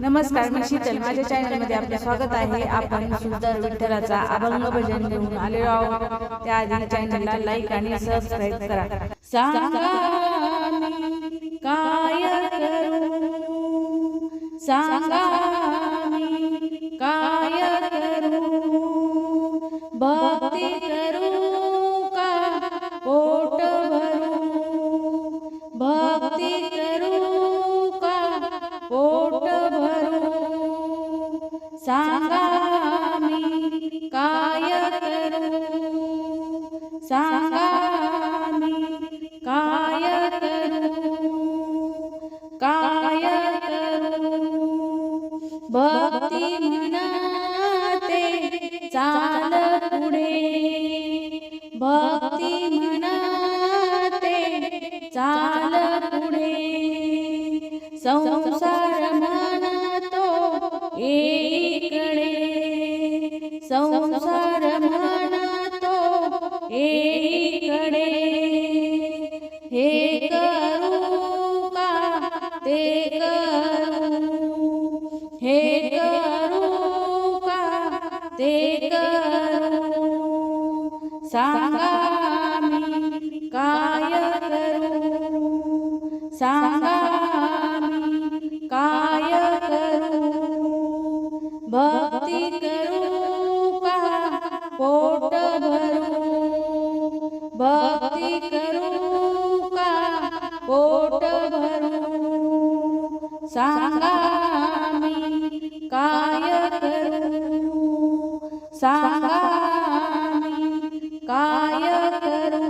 नमस्कार मी शीतल. माझ्या चॅनलमध्ये आपले स्वागत आहे. आपण सुंदर विठ्ठलाचा अभंग भजन घेऊन आलेलो आहोत. त्याआधी चॅनलला लाईक आणि सबस्क्राईब करा. सांगा काय करू? सांगा सांगा मी काय करू? सांगा मी काय करू? काय करू? भक्ती म्हणते चाल पुढे. भक्ती म्हणते चाल पुढे संसार म्हणतो एकडे संसार म्हणतो एकडे हे करू का? ते करू. हे करू का? ते करू. सांगा भरू भक्ती करू का? पोट भरू? सांगा मी काय करू? सांगा मी काय करू?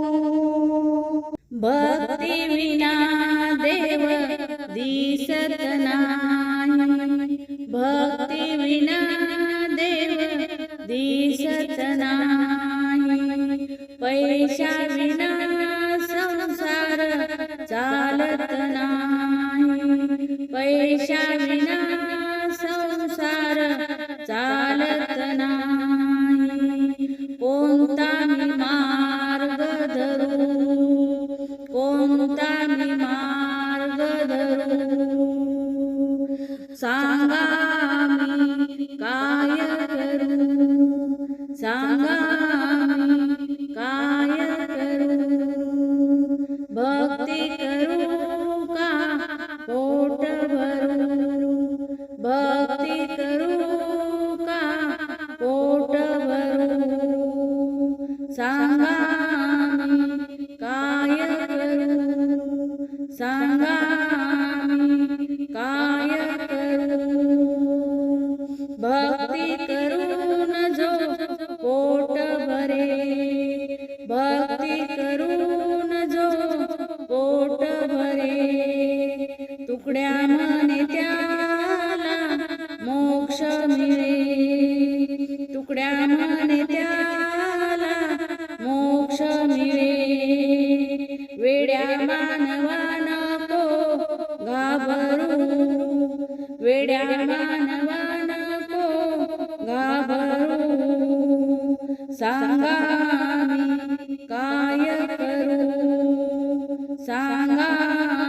भक्ती विना देव दिसत ना Yeah. भक्ती करू का? पोट भरू भक्ती करू का? पोट भरू सांगा काय करू? सांगा तुकड्या म्हणे त्याला मोक्ष मिळे. तुकड्या म्हणे त्याला मोक्ष मिळे. वेड्या मानवा नको घाबरू. वेड्या मानवा नको घाबरू. सांगा मी काय करू? सांगा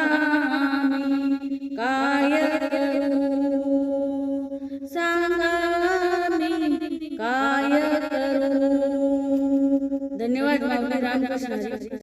मी काय